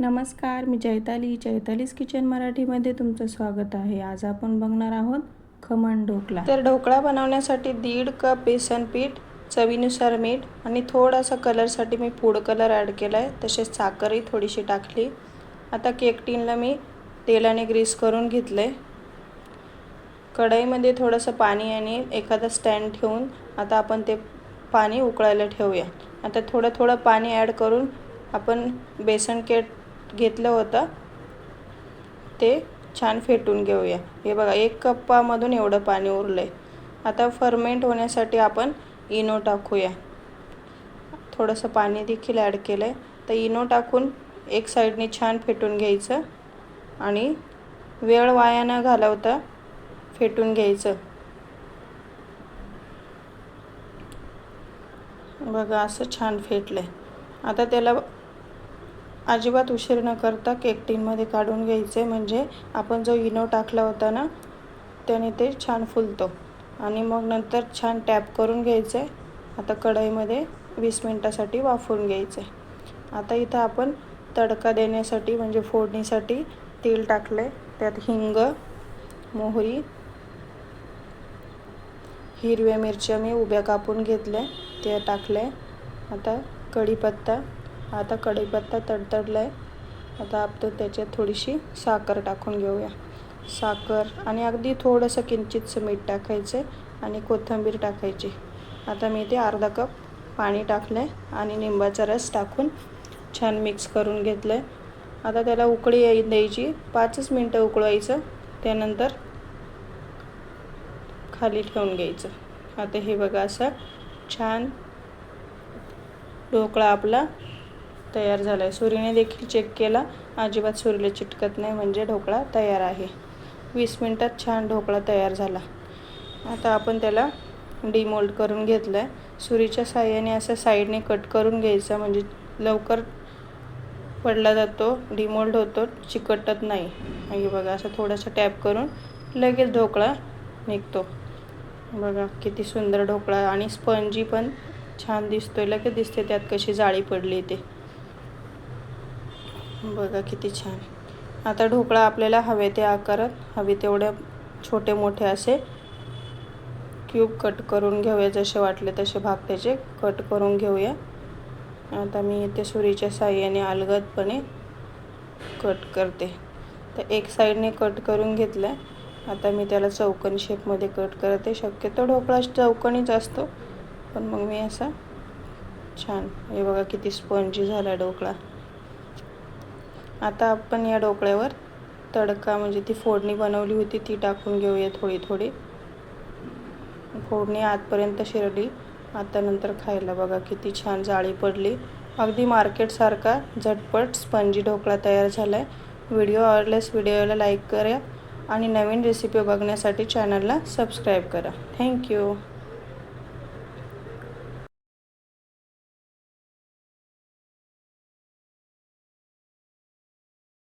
नमस्कार मी चैताली चैतालीस किचन मराठीमध्ये तुमचं स्वागत आहे. आज आपण बघणार आहोत खमण ढोकळा तर ढोकळा बनवण्यासाठी दीड कप बेसन पीठ चवीनुसार मीठ आणि थोडासा कलरसाठी मी फूड कलर ॲड केला आहे तसेच साखरही थोडीशी टाकली. आता केक टीनला मी तेलाने ग्रीस करून घेतलं आहे कढईमध्ये थोडंसं पाणी आणि एखादा स्टँड ठेवून आता आपण ते पाणी उकळायला ठेवूया. आता थोडं थोडं पाणी ॲड करून आपण बेसन केट घेतलं होतं. ते छान फेटून घेऊया. हे बघा एक कप्पामधून एवढं पाणी उरलं आहे आता फर्मेंट होण्यासाठी आपण इनो टाकूया. थोडंसं पाणी देखील ॲड केलं आहे तर इनो टाकून एक साईडने छान फेटून घ्यायचं आणि वेळ वाया न घालवता फेटून घ्यायचं. बघा असं छान फेटलं आहे आता त्याला अजिबात उशीर न करता केक टीनमध्ये काढून घ्यायचे. म्हणजे आपण जो इनो टाकला होता ना त्याने ते छान फुलतो. आणि मग नंतर छान टॅप करून घ्यायचे. आता कढईमध्ये वीस मिनटासाठी वाफवून घ्यायचे. आता इथं आपण तडका देण्यासाठी म्हणजे फोडणीसाठी तेल टाकले त्यात हिंग मोहरी हिरव्या मिरच्या मी उभ्या कापून घेतल्या. ते टाकल्या. आता कढीपत्ता आता कढीपत्ता तडतडला आहे आता आपण त्याच्यात थोडीशी साखर टाकून घेऊया. साखर आणि अगदी थोडंसं किंचितचं मीठ टाकायचं आहे आणि कोथिंबीर टाकायची. आता मी ते अर्धा कप पाणी टाकलं आहे आणि निंबाचा रस टाकून छान मिक्स करून घेतलं आहे आता त्याला उकळी येई द्यायची. पाचच मिनटं उकळवायचं. त्यानंतर खाली ठेवून घ्यायचं. आता हे बघा असं छान ढोकळा आपला तयार झाला आहे सुरीने देखील चेक केला. अजिबात सुरीला चिटकत नाही म्हणजे ढोकळा तयार आहे. वीस मिनटात छान ढोकळा तयार झाला. आता आपण त्याला डिमोल्ड करून घेतलं आहे सुरीच्या साह्याने असं साईडने कट करून घ्यायचा म्हणजे लवकर पडला जातो डिमोल्ड होतो चिकटत नाही. हे बघा असं थोडंसं टॅप करून लगेच ढोकळा निघतो. बघा किती सुंदर ढोकळा आणि स्पंजी पण छान दिसतोय. लगेच दिसते त्यात कशी जाळी पडली ते. बघा किती छान. आता ढोकळा आपल्याला हवे ते आकारात हवे तेवढ्या छोटे मोठे असे क्यूब कट करून घेऊया जसे वाटले तसे भाग त्याचे कट करून घेऊया. आता मी इथे सुरीच्या साह्याने अलगदपणे कट करते. तर एक साईडने कट करून घेतलं आहे आता मी त्याला चौकनी शेपमध्ये कट करते. शक्यतो ढोकळा चौकणीच असतो. पण मग मी असा छान. हे बघा किती स्पंजी झाला ढोकळा. आता आपण या ढोकळ्यावर तडका म्हणजे ती फोडणी बनवली होती ती टाकून घेऊया थोडी थोडी. फोडणी आतपर्यंत शिरली. आता नंतर खायला बघा किती छान जाळी पडली. अगदी मार्केटसारखा झटपट स्पंजी ढोकळा तयार झाला आहे व्हिडिओ आवडल्यास व्हिडिओला लाईक करा आणि नवीन रेसिपी बघण्यासाठी चॅनलला सबस्क्राईब करा. थँक्यू